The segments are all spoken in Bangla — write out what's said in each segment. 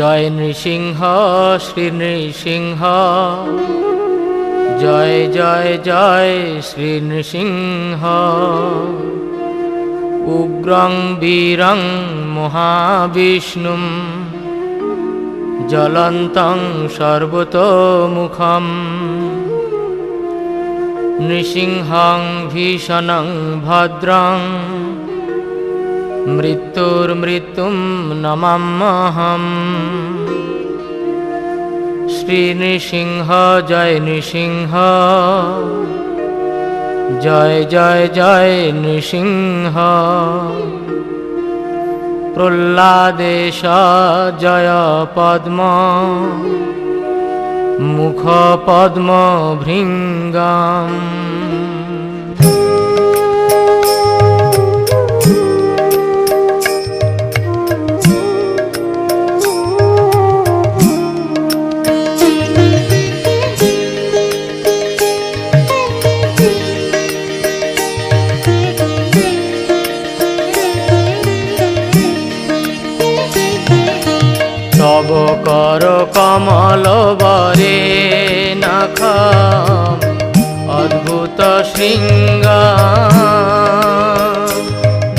জয় নৃসিংহ, শ্রী নৃসিংহ। জয় জয় জয়, শ্রী নৃসিংহ। উগ্রং, বীরং, মহাবিষ্ণুম। জ্বলন্তং, সর্বতোমুখম। নৃসিংহং, ভীষণং, ভদ্রং। মৃত্যুর্মৃত্যুম নমাম্যহম শ্রী নৃসিংহ, জয় নৃসিংহ। জয় জয় জয় নৃসিংহ। প্রহ্লাদেশ জয় পদ্ম। মুখ পদ্ম ভৃঙ্গম। তব কর কমল বরে নখ অদ্ভুত শৃঙ্গ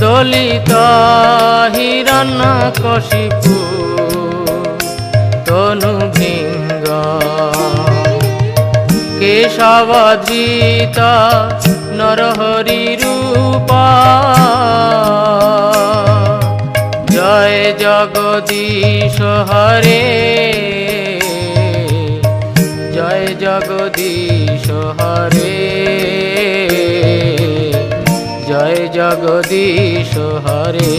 দলিত হিরণ্য কশিপু, তনু ভৃঙ্গ। কেশবধৃত নরহরি রূপা। জয় জগদীশ হরে জয় জগদীশ হরে জয় জগদীশ হরে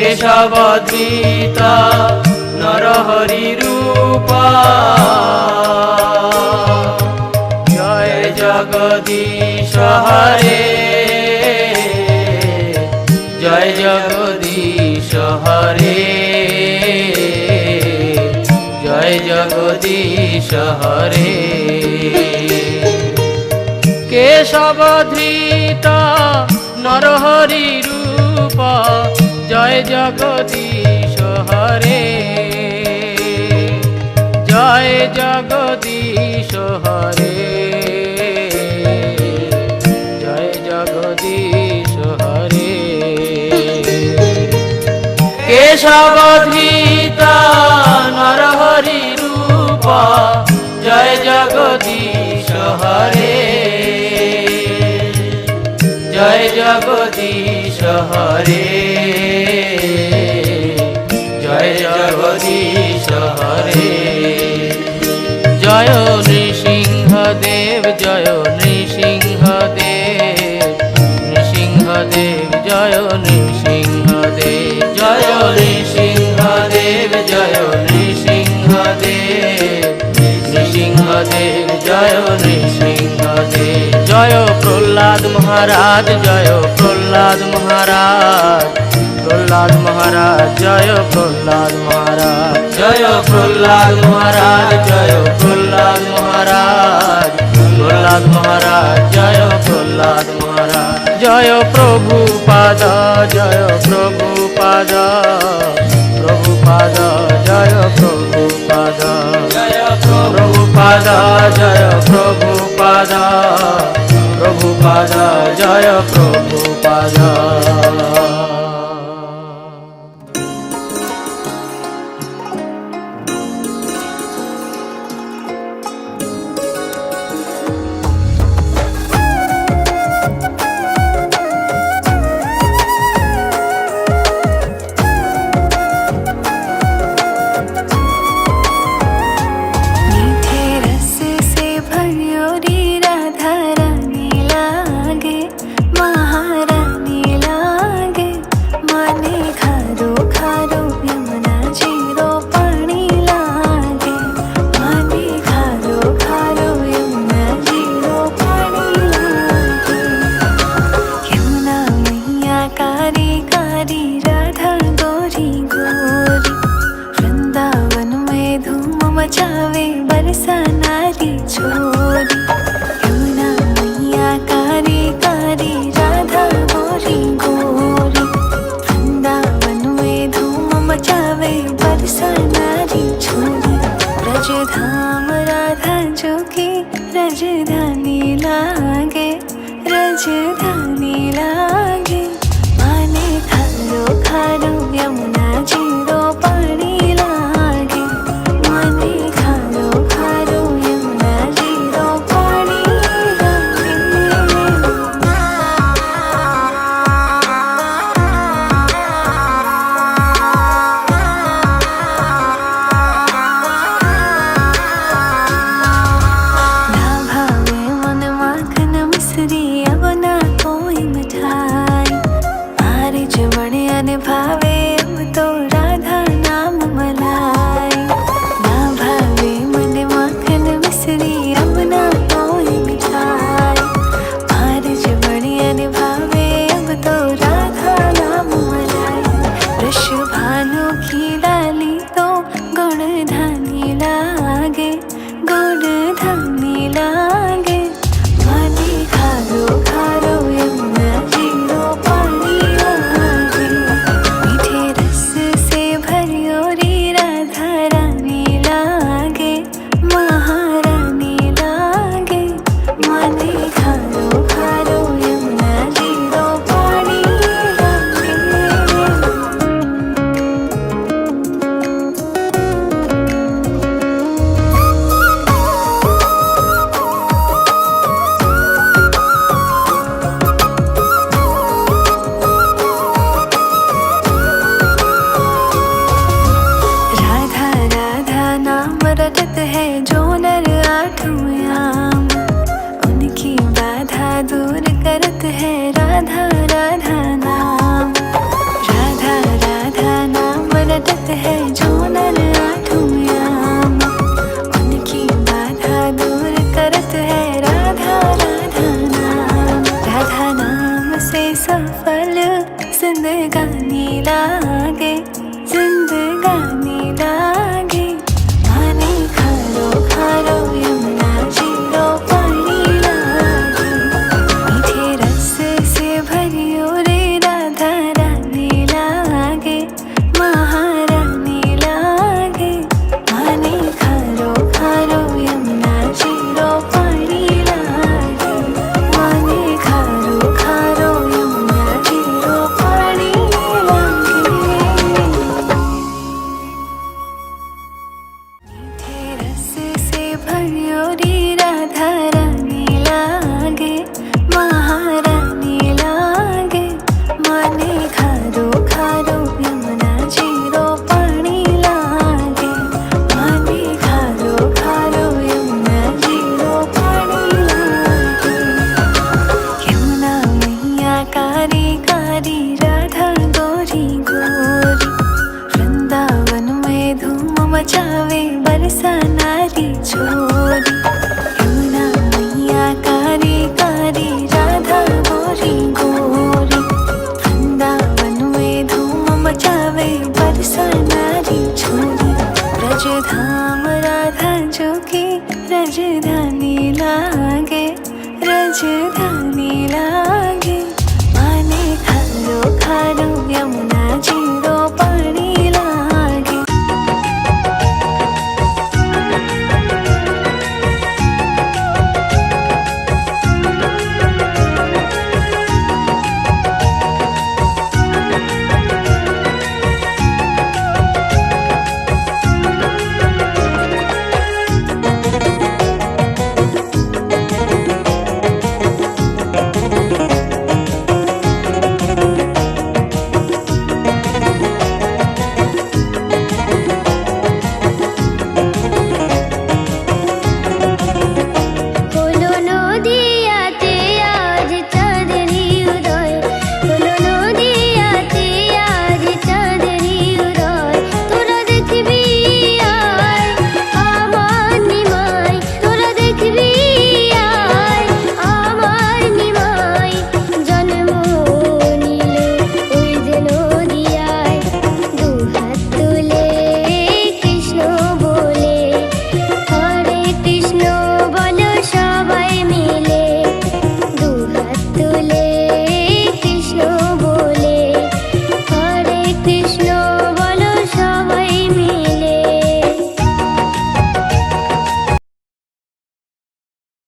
কেশবধৃত নরহরি রূপ। জয় জগদীশ হরে। জয় জগদীশ হরে। জয় জগদীশ হরে। কেশবধৃত নরহরি রূপ। জয় জগদীশ হরে। জয় জগদীশ হরে। জয় জগদীশ হরে। কেশবধৃত নরহরি রূপ, জয় জগদীশ হরে। জয় জগদীশ হরে। জয় জগদীশ হরে। জয় নৃসিংহদেব জয় নৃসিংহদেব নৃসিংহদেব, জয় নৃসিংহদেব জয় নৃসিংহদেব জয় নৃসিংহদেব নৃসিংহদেব, জয় নৃসিংহদেব। জয় প্রহ্লাদ মহারাজ জয় প্রহ্লাদ মহারাজ প্রহ্লাদ মহারাজ জয় প্রহ্লাদ মহারাজ জয় প্রহ্লাদ মহারাজ জয় প্রহ্লাদ মহারাজ প্রহ্লাদ মহারাজ জয় প্রহ্লাদ মহারাজ জয় প্রভু পাদ জয় প্রভু পাদ প্রভু જાવે બરસાનારી છોરી યમુના મૈયા કારે કારે રાધા ગોરી ગોરી વૃંદાવનવે ધૂમ મચાવે બરસાનારી છોરી રજધામ રાધા જોકે રજધાની લાગે રજધાની